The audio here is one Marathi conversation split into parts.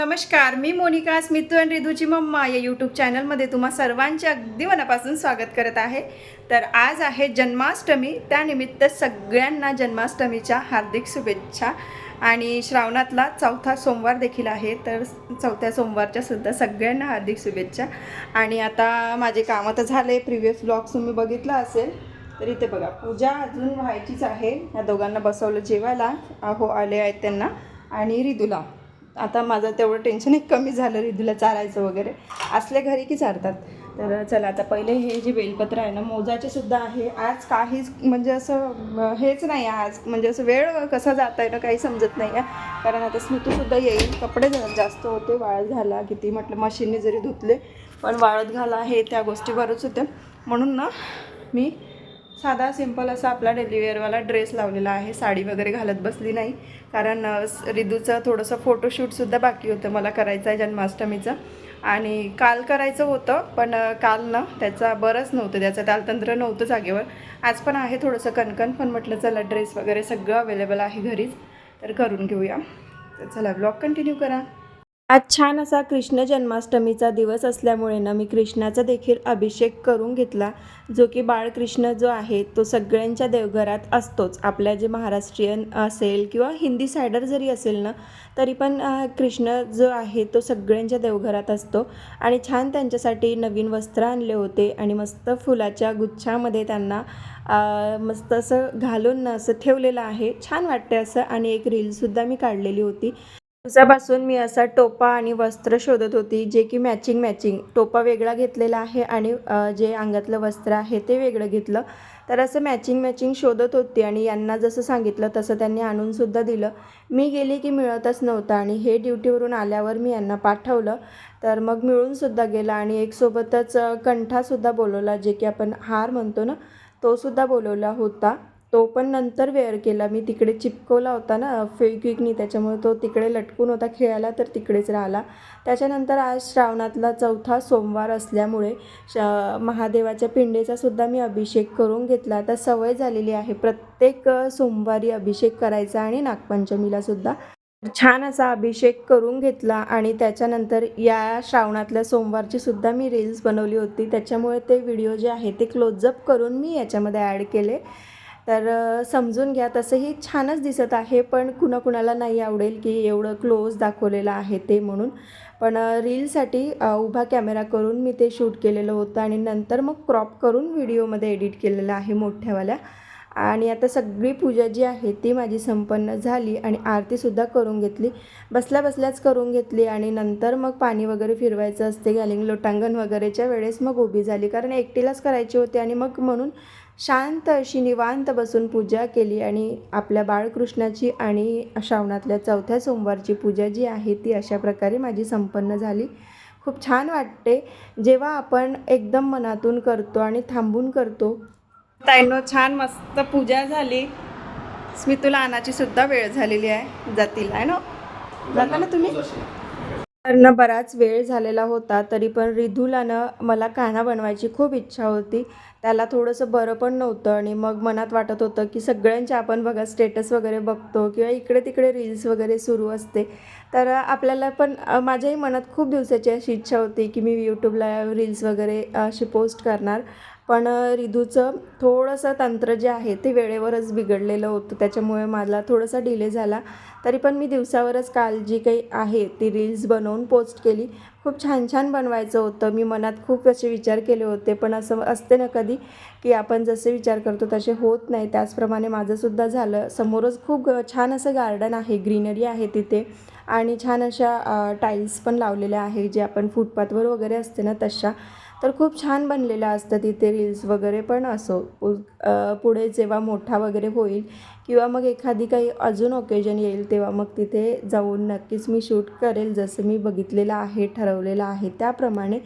नमस्कार मी मोनिका स्मितू आणि रिधूची मम्मा या यूट्यूब चॅनलमध्ये तुम्हा सर्वांचे अगदी मनापासून स्वागत करत आहे. तर आज आहे जन्माष्टमी त्यानिमित्त सगळ्यांना जन्माष्टमीच्या हार्दिक शुभेच्छा. आणि श्रावणातला चौथा सोमवार देखील आहे तर चौथ्या सोमवारच्या सुद्धा सगळ्यांना हार्दिक शुभेच्छा. आणि आता माझे कामं तर झाले प्रिव्हियस ब्लॉग्स तुम्ही बघितला असेल तर इथे बघा पूजा अजून व्हायचीच आहे. या दोघांना बसवलं जेवायला अहो आले आहेत त्यांना आणि रिदूला आता माझं तेवढं टेन्शन एक कमी झालं रिदूला चारायचं वगैरे. असले घरी की चारतात. तर चला आता पहिले हे जे बेलपत्र आहे ना मोजाचे सुद्धा आहे. आज काहीच म्हणजे असं हेच नाही आहे आज. म्हणजे असं वेळ कसा जात आहे ना काही समजत नाही आहे. कारण आता स्मृतीसुद्धा येईल. कपडे जास्त होते वाळत घाला किती म्हटलं मशीनने जरी धुतले पण वाळत घाला हे त्या गोष्टी बरंच होत्या. म्हणून ना मी साधा सिंपल असा आपला डेलिवेअरवाला ड्रेस लावलेला आहे. साडी वगैरे घालत बसली नाही. कारण रिदूचं थोडंसं फोटोशूटसुद्धा बाकी होतं. मला करायचं आहे जन्माष्टमीचं. आणि काल करायचं होतं पण काल ना त्याचा बरंच नव्हतं. त्याचं तालतंत्र नव्हतं जागेवर. आज पण आहे थोडंसं कणकण पण म्हटलं चला ड्रेस वगैरे सगळं अवेलेबल आहे घरीच. तर करून घेऊया. तर चला ब्लॉग कंटिन्यू करा. आज छान असा कृष्ण जन्माष्टमीचा दिवस असल्यामुळे ना मी कृष्णाचा देखील अभिषेक करून घेतला. जो की बाळकृष्ण जो आहे तो सगळ्यांच्या देवघरात असतोच. आपल्या जे महाराष्ट्रीयन असेल किंवा हिंदी सायडर जरी असेल ना तरी पण कृष्ण जो आहे तो सगळ्यांच्या देवघरात असतो. आणि छान त्यांच्यासाठी नवीन वस्त्र आणले होते आणि मस्त फुलाच्या गुच्छामध्ये त्यांना मस्त असं घालून असं ठेवलेलं आहे. छान वाटते असं आणि एक रीलसुद्धा मी काढलेली होती. दिवसापासून मी असा टोपा आणि वस्त्र शोधत होती जे की मॅचिंग मॅचिंग टोपा वेगळा घेतलेला आहे आणि जे अंगातलं वस्त्र आहे ते वेगळं घेतलं. तर असं मॅचिंग मॅचिंग शोधत होती आणि यांना जसं सांगितलं तसं त्यांनी आणूनसुद्धा दिलं. मी गेली की मिळतच नव्हतं आणि हे ड्युटीवरून आल्यावर मी यांना पाठवलं. तर मग मिळूनसुद्धा गेला आणि एक सोबतच कंठासुद्धा बोलवला जे की आपण हार म्हणतो ना तोसुद्धा बोलवला होता. तो पण नंतर वेअर केला. मी तिकडे चिपकवला होता ना फेविक्विकनी त्याच्यामुळे तो तिकडे लटकून होता खेळायला तर तिकडेच राहिला. त्याच्यानंतर आज श्रावणातला चौथा सोमवार असल्यामुळे श महादेवाच्या पिंडेचासुद्धा मी अभिषेक करून घेतला. आता सवय झालेली आहे. प्रत्येक सोमवारी अभिषेक करायचा आणि नागपंचमीलासुद्धा छान असा अभिषेक करून घेतला आणि त्याच्यानंतर या श्रावणातल्या सोमवारची सुद्धा मी रील्स बनवली होती. त्याच्यामुळे ते व्हिडिओ जे आहे ते क्लोजअप करून मी याच्यामध्ये ॲड केले. तर समजून घ्या तसंही छानच दिसत आहे पण कुणाकुणाला नाही आवडेल की एवढं क्लोज दाखवलेलं आहे ते म्हणून. पण रीलसाठी उभा कॅमेरा करून मी ते शूट केलेलं होतं आणि नंतर मग क्रॉप करून व्हिडिओमध्ये एडिट केलेलं आहे मोठ्यावाल्या. आणि आता सगळी पूजा जी आहे ती माझी संपन्न झाली आणि आरतीसुद्धा करून घेतली. बसल्या बसल्याच करून घेतली आणि नंतर मग पाणी वगैरे फिरवायचं असते घालिंग लोटांगण वगैरेच्या वेळेस मग उभी झाली. कारण एकटीलाच करायची होती आणि मग म्हणून शांत अशी निवांत बसून पूजा केली आणि आपल्या बाळकृष्णाची आणि श्रावणातल्या चौथ्या सोमवारची पूजा जी आहे ती अशा प्रकारे माझी संपन्न झाली. खूप छान वाटते. जेव्हा आपण एकदम मनातून करतो आणि थांबून करतो. ताईनो छान मस्त पूजा झाली. स्मितूला आणाची सुद्धा वेळ झालेली आहे. जातील आहे ना? जाता ना तुम्ही? तर ना बराच वेळ झालेला होता तरी पण रिधूला ना मला कान्हा बनवायची खूप इच्छा होती. त्याला थोडंसं बरं पण नव्हतं आणि मग मनात वाटत होतं की सगळ्यांचे आपण बघा स्टेटस वगैरे बघतो किंवा इकडे तिकडे रील्स वगैरे सुरू असते. तर आपल्याला पण माझ्याही मनात खूप दिवसाची अशी इच्छा होती की मी यूट्यूबला रील्स वगैरे अशी पोस्ट करणार. पण अ, रिधूचं थोडंसं तंत्र जे आहे ते वेळेवरच बिघडलेलं होतं. त्याच्यामुळे मला थोडासा डिले झाला. तरी पण मी दिवसावरच काल जी काही आहे ती रील्स बनवून पोस्ट केली. खूप छान छान बनवायचं होतं. मी मनात खूप असे विचार केले होते. पण असं असते ना कधी की आपण जसे विचार करतो तसे होत नाही. त्याचप्रमाणे माझंसुद्धा झालं. समोरच खूप छान असं गार्डन आहे ग्रीनरी आहे तिथे. आणि छान अशा टाईल्स पण लावलेल्या आहे. जे आपण फुटपाथवर वगैरे असते ना तशा. तर खूप छान बनलेलं असतं तिथे रील्स वगैरे पण असो. पुढे जेव्हा मोठा वगैरे होईल किंवा मग एखादी काही अजून ओकेजन येईल तेव्हा मग तिथे जाऊन नक्कीच मी शूट करेल जसं मी बघितलेलं आहे ठरवलेलं आहे. त्याप्रमाणे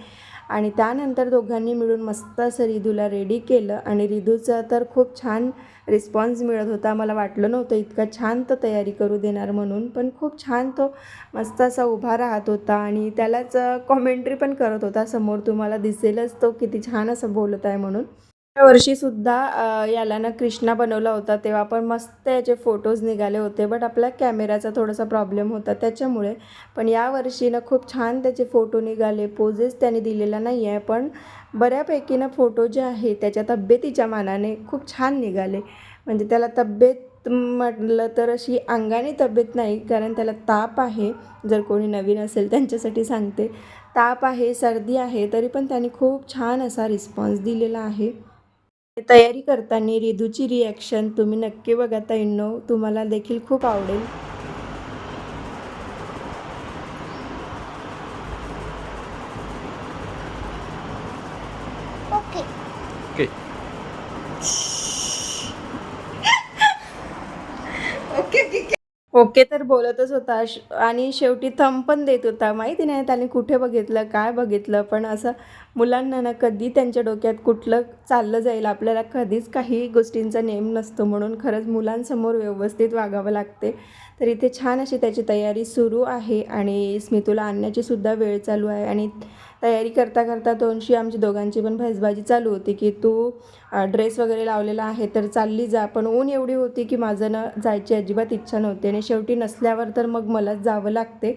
आणि त्यानंतर दोघांनी मिळून मस्त असं रिधूला रेडी केलं. आणि रिधूचा तर खूप छान रिस्पॉन्स मिळत होता. मला वाटलं नव्हतं इतका छान तो तयारी करू देणार म्हणून पण खूप छान तो मस्त असा उभा राहत होता. आणि त्यालाच कॉमेंट्री पण करत होता. समोर तुम्हाला दिसेलच तो किती छान असं बोलत आहे म्हणून. त्या वर्षीसुद्धा याला ना कृष्णा बनवला होता तेव्हा पण मस्त याचे फोटोज निघाले होते बट आपला कॅमेराचा थोडासा प्रॉब्लेम होता त्याच्यामुळे. पण या वर्षी ना खूप छान त्याचे फोटो निघाले पोजेस त्याने दिलेला नाही आहे पण बऱ्यापैकी ना फोटो जे आहे त्याच्या तब्येतीच्या मानाने खूप छान निघाले. म्हणजे त्याला तब्येत म्हटलं तर अशी अंगाने तब्येत नाही कारण त्याला ताप आहे. जर कोणी नवीन असेल त्यांच्यासाठी सांगते. ताप आहे सर्दी आहे तरी पण त्याने खूप छान असा रिस्पॉन्स दिलेला आहे. तयारी करताना रिदूची रिॲक्शन तुम्ही नक्की बघा ताईंनो. तुम्हाला देखील खूप आवडेल. ओके ओके ओके तर बोलतच होता. श- आणि शेवटी थम पण देत होता. माहिती नाही त्याने कुठे बघितलं काय बघितलं पण असं मुलांना ना कधी त्यांच्या डोक्यात कुठलं चाललं जाईल आपल्याला कधीच काही गोष्टींचा नेम नसतो. म्हणून खरंच मुलांसमोर व्यवस्थित वागावं लागते. तर इथे छान अशी त्याची तयारी सुरू आहे आणि स्मितूला आणण्याची सुद्धा वेळ चालू आहे. आणि तयारी करता करता दोनशी आमची दोघांची पण भैसबाजी चालू होती की तू ड्रेस वगैरे लावलेला आहे तर चालली जा. पण ऊन एवढी होती की माझं ना जायची अजिबात इच्छा नव्हती आणि शेवटी नसल्यावर तर मग मलाच जावं लागते.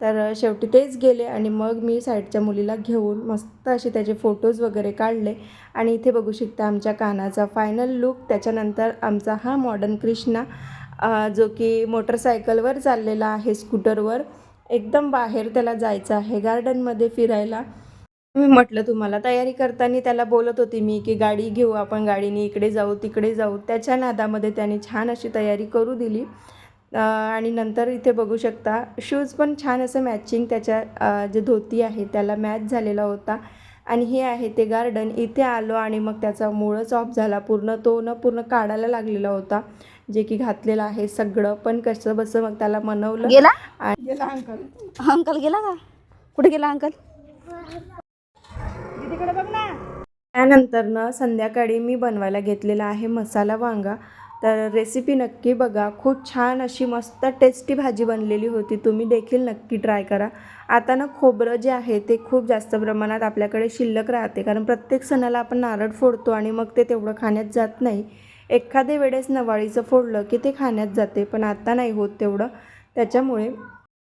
तर शेवटी तेच गेले आणि मग मी साईडच्या मुलीला घेऊन मस्त असे त्याचे फोटोज वगैरे काढले. आणि इथे बघू शकता आमच्या कानाचा फायनल लुक त्याच्यानंतर आमचा हा मॉडर्न कृष्णा जो की मोटरसायकलवर चाललेला आहे स्कूटरवर एकदम बाहेर त्याला जायचं आहे गार्डनमध्ये फिरायला. मी म्हटलं तुम्हाला तयारी करताना त्याला बोलत होती मी की गाडी घेऊ आपण गाडीने इकडे जाऊ तिकडे जाऊ. त्याच्या नादामध्ये त्याने छान अशी तयारी करू दिली. आणि नंतर इथे बघू शकता शूज पण छान असं मॅचिंग त्याच्या जे धोती आहे त्याला मॅच झालेला होता. आणि हे आहे ते गार्डन इथे आलो आणि मग त्याचा मूळच ऑफ झाला. पूर्ण तो न पूर्ण काढायला लागलेला होता. जे की घातलेलं आहे सगळं. पण कसं बसं मग त्याला मनवलं. गेला? आणि गेला अंकल. अंकल गेला का? कुठे गेला अंकल? त्यानंतरनं संध्याकाळी मी बनवायला घेतलेला आहे मसाला वांगा. तर रेसिपी नक्की बघा. खूप छान अशी मस्त टेस्टी भाजी बनलेली होती. तुम्ही देखील नक्की ट्राय करा. आता ना खोबरं जे आहे ते खूप जास्त प्रमाणात आपल्याकडे शिल्लक राहते. कारण प्रत्येक सणाला आपण नारळ फोडतो आणि मग ते तेवढं खाण्यात जात नाही. एखाद्या वेळेस नवाळीचं फोडलं की ते खाण्यात जाते पण आता नाही होत तेवढं. त्याच्यामुळे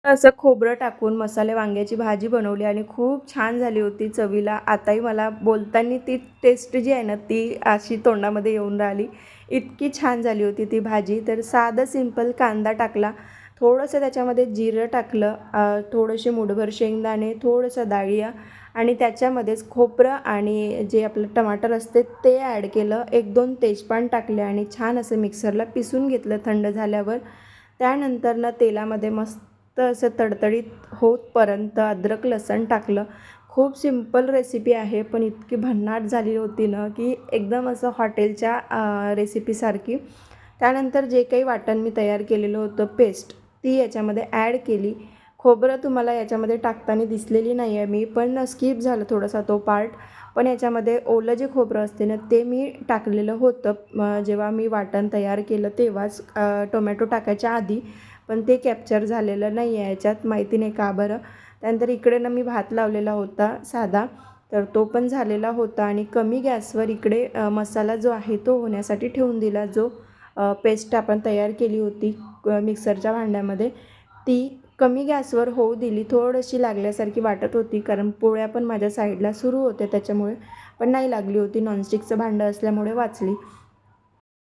असं खोबरं टाकून मसाले वांग्याची भाजी बनवली आणि खूप छान झाली होती चवीला. आताही मला बोलताना ती टेस्ट जी आहे ना ती अशी तोंडामध्ये येऊन राहिली. इतकी छान झाली होती ती भाजी. तर साधं सिंपल कांदा टाकला. थोडंसं त्याच्यामध्ये जिरं टाकलं अ, थोडेसे मुठभर शेंगदाणे थोडंसं डाळिया आणि त्याच्यामध्येच खोबरं आणि जे आपलं टमाटर असते ते ॲड केलं. एक दोन तेजपान टाकले आणि छान असं मिक्सरला पिसून घेतलं थंड झाल्यावर. त्यानंतर ना तेलामध्ये मस्त असं तडतडीत होतपर्यंत अद्रक लसण टाकलं. खूप सिंपल रेसिपी आहे पण इतकी भन्नाट झाली होती ना की एकदम असं हॉटेलच्या रेसिपीसारखी त्यानंतर जे काही वाटण मी तयार केलेलं होतं पेस्ट ती याच्यामध्ये ॲड केली. खोबरं तुम्हाला याच्यामध्ये टाकताना दिसलेली नाही आहे. मी पण स्किप झालं थोडासा तो पार्ट पण याच्यामध्ये ओलं जे खोबरं असते ना ते मी टाकलेलं होतं. जेव्हा मी वाटण तयार केलं तेव्हाच टोमॅटो टाकायच्या आधी. पण ते कॅप्चर झालेलं नाही आहे याच्यात. माहिती नाही का बरं. त्यानंतर इकडे ना मी भात लावलेला होता साधा. तर तो पण झालेला होता आणि कमी गॅसवर इकडे मसाला जो आहे तो होण्यासाठी ठेवून दिला जो पेस्ट आपण तयार केली होती मिक्सरच्या भांड्यामध्ये. ती कमी गॅसवर होऊ दिली थोडीशी लागल्यासारखी वाटत होती कारण पोळ्या पण माझ्या साईडला सुरू होत्या त्याच्यामुळे पण नाही लागली होती. नॉनस्टिकचं भांडं असल्यामुळे वाचली.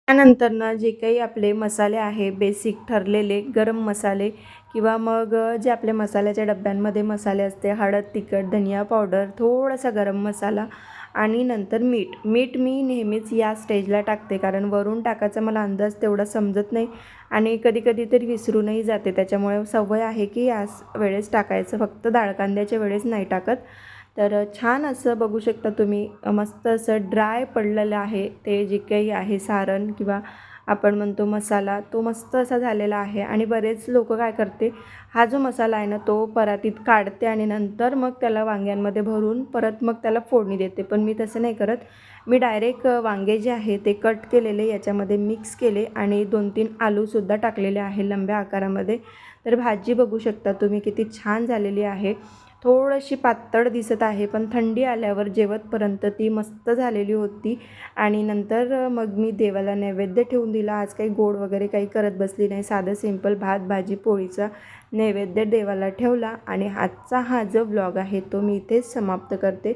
त्यानंतर ना जे काही आपले मसाले आहे बेसिक ठरलेले गरम मसाले किंवा मग जे आपल्या मसाल्याच्या डब्यांमध्ये मसाले असते हळद तिखट धनिया पावडर थोडासा गरम मसाला आणि नंतर मीठ. मीठ मी नेहमीच या स्टेजला टाकते कारण वरून टाकायचा मला अंदाज तेवढा समजत नाही आणि कधी कधी तरी विसरूनही जाते. त्याच्यामुळे सवय आहे की याच वेळेस टाकायचं. फक्त डाळ कांद्याच्या वेळेस नाही टाकत. तर छान असं बघू शकता तुम्ही. मस्त असं ड्राय पडलेलं आहे ते जे काही आहे सारण किंवा आपण म्हणतो मसाला तो मस्त असा झालेला आहे. आणि बरेच लोक काय करते हा जो मसाला आहे ना तो परातीत काढते आणि नंतर मग त्याला वांग्यांमध्ये भरून परत मग त्याला फोडणी देते. पण मी तसं नाही करत. मी डायरेक्ट वांगे जे आहे ते कट केलेले याच्यामध्ये मिक्स केले आणि दोन तीन आलूसुद्धा टाकलेले आहे लंब्या आकारामध्ये. तर भाजी बघू शकता तुम्ही किती छान झालेली आहे. थोडीशी पातळ दिसत आहे पण थंडी आल्यावर जेवतपर्यंत ती मस्त झालेली होती. आणि नंतर मग मी देवाला नैवेद्य ठेवून दिला. आज काही गोड वगैरे काही करत बसली नाही. साधं सिंपल भात भाजी पोळीचा नैवेद्य देवाला ठेवला. आणि आजचा हा जो व्लॉग आहे तो मी इथेच समाप्त करते.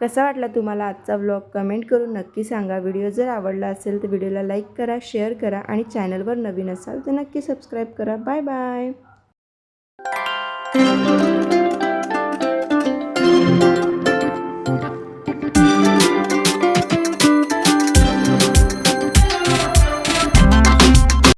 कसा वाटला तुम्हाला आजचा व्लॉग? कमेंट करून नक्की सांगा. व्हिडिओ जर आवडला असेल तर व्हिडिओला लाईक करा शेअर करा आणि चॅनलवर नवीन असाल तर नक्की सबस्क्राईब करा. Bye bye.